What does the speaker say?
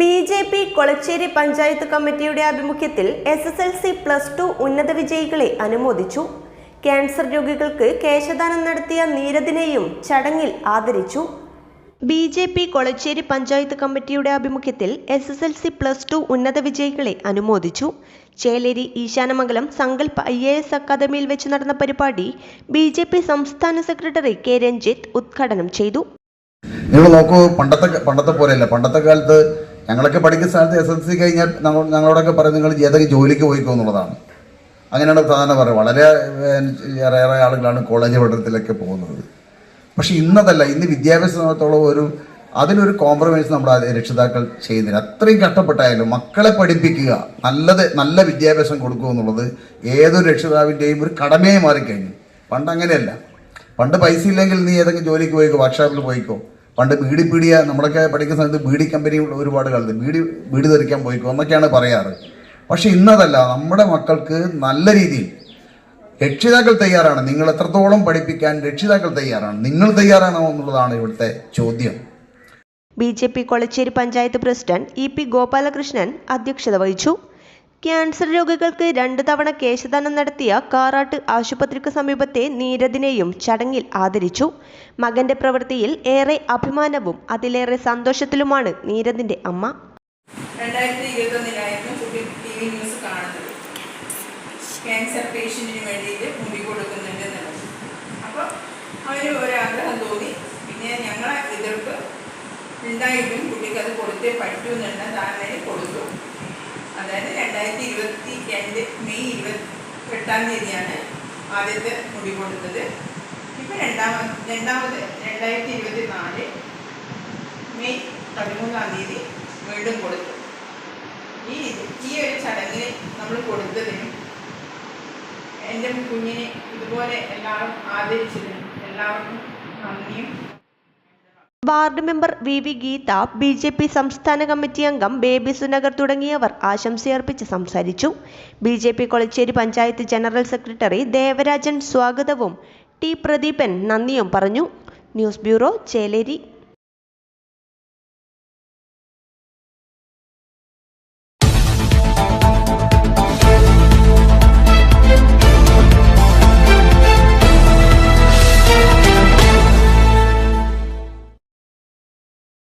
B J P Kolacheri panchayat കമ്മിറ്റിയുടെ ആഭിമുഖ്യത്തിൽ S S L C plus two ഉന്നത വിജയികളെ അനുമോദിച്ചു. ക്യാൻസർ രോഗികൾക്ക് കേശദാനം നടത്തിയ നീരദിനെയും ചടങ്ങിൽ ആദരിച്ചു. B J P Kolacheri panchayat കമ്മിറ്റിയുടെ ആഭിമുഖ്യത്തിൽ S S L C plus two ഉന്നത വിജയികളെ അനുമോദിച്ചു. Cheleri Eshanamangalam Sankalp I A S അക്കാദമിയിൽ വെച്ച് നടന്ന പരിപാടി ബി ജെ പി സംസ്ഥാന സെക്രട്ടറി കെ രഞ്ജിത്ത് ഉദ്ഘാടനം ചെയ്തു. നിങ്ങൾ നോക്കൂ പണ്ടത്തെ പണ്ടത്തെ പോലെയല്ല. പണ്ടത്തെ കാലത്ത് ഞങ്ങളൊക്കെ പഠിക്കുന്ന സ്ഥലത്ത് എസ് എൽ സി കഴിഞ്ഞാൽ ഞങ്ങൾ ഞങ്ങളോടൊക്കെ പറയുന്നത് നിങ്ങൾ ഏതൊക്കെ ജോലിക്ക് പോയിക്കോ എന്നുള്ളതാണ്. അങ്ങനെയാണ് സാധാരണ പറയുക. വളരെ ഏറെ ആളുകളാണ് കോളേജ് പഠനത്തിലൊക്കെ പോകുന്നത്. പക്ഷെ ഇന്നതല്ല ഇന്ന് വിദ്യാഭ്യാസത്തോളം ഒരു അതിനൊരു കോംപ്രമൈസ് നമ്മൾ രക്ഷിതാക്കൾ ചെയ്യുന്നില്ല. അത്രയും കഷ്ടപ്പെട്ടായാലും മക്കളെ പഠിപ്പിക്കുക നല്ലത് നല്ല വിദ്യാഭ്യാസം കൊടുക്കുക എന്നുള്ളത് ഏതൊരു രക്ഷിതാവിന്റെയും ഒരു കടമയായി മാറിക്കഴിഞ്ഞു. പണ്ട് അങ്ങനെയല്ല. പണ്ട് പൈസ ഇല്ലെങ്കിൽ നീ ഏതെങ്കിലും ജോലിക്ക് പോയിക്കോ വർക്ക്ഷോപ്പിൽ പോയിക്കോ. പണ്ട് ബീഡി പീടിയ നമ്മളൊക്കെ പഠിക്കുന്ന സമയത്ത് ബീഡി കമ്പനി ഒരുപാട് കാലത്ത് ബീഡി ബീഡി ധരിക്കാൻ പോയിക്കോ എന്നൊക്കെയാണ് പറയാറ്. പക്ഷേ ഇന്നതല്ല നമ്മുടെ മക്കൾക്ക് നല്ല രീതിയിൽ രക്ഷിതാക്കൾ തയ്യാറാണ്. നിങ്ങൾ എത്രത്തോളം പഠിപ്പിക്കാൻ രക്ഷിതാക്കൾ തയ്യാറാണ്? നിങ്ങൾ തയ്യാറാണോ എന്നുള്ളതാണ് ഇവിടുത്തെ ചോദ്യം. B J P Kolacheri panchayat president E P Gopalakrishnan അധ്യക്ഷത വഹിച്ചു. ക്യാൻസർ രോഗികൾക്ക് രണ്ടു തവണ കേശദാനം നടത്തിയ കാറാട്ട് ആശുപത്രിക്ക് സമീപത്തെ നീരദിനെയും ചടങ്ങിൽ ആദരിച്ചു. മകന്റെ പ്രവൃത്തിയിൽ ഏറെ അഭിമാനവും അതിലേറെ സന്തോഷത്തിലുമാണ് നീരദിന്റെ അമ്മ. രണ്ടായിരത്തി ഇരുപത്തൊന്നിലായിരുന്നു കുട്ടി ടി വി ന്യൂസ് കാണുന്നത്. ക്യാൻസർ പേഷ്യന്റിന് വേണ്ടിയിട്ട് മുടി കൊടുക്കുന്നുണ്ട് എന്നുള്ളത്. അപ്പോൾ അവന് ഒരാഗ്രഹം തോന്നി. പിന്നെ ഞങ്ങളെ എതിർപ്പ് ഉണ്ടായിട്ടും കുട്ടിക്ക് അത് കൊടുത്തേ പറ്റൂ ധാരണയിൽ കൊടുത്തു. രണ്ടായിരത്തി ഇരുപത്തി രണ്ട് മെയ് ഇരുപത്തി എട്ടാം തീയതിയാണ് ആദ്യത്തെ മുടി കൊടുത്തത് ഇപ്പം രണ്ടാമത് രണ്ടാമത് രണ്ടായിരത്തി ഇരുപത്തി നാല് മെയ് പതിമൂന്നാം തീയതി വീണ്ടും കൊടുത്തു. ഈ ഈ ഒരു ചടങ്ങിന് നമ്മൾ കൊടുത്തതിനും എന്റെ കുഞ്ഞിനെ ഇതുപോലെ എല്ലാവരും ആദരിച്ചതിനും എല്ലാവർക്കും നന്ദിയും ward member V V Geetha B J P സംസ്ഥാന കമ്മിറ്റി അംഗം ബേബി സുനഗർ തുടങ്ങിയവർ ആശംസയർപ്പിച്ച് സംസാരിച്ചു. B J P Kolacheri panchayat general secretary Devarajan സ്വാഗതവും ടി പ്രദീപൻ നന്ദിയും പറഞ്ഞു. News bureau Cheleri.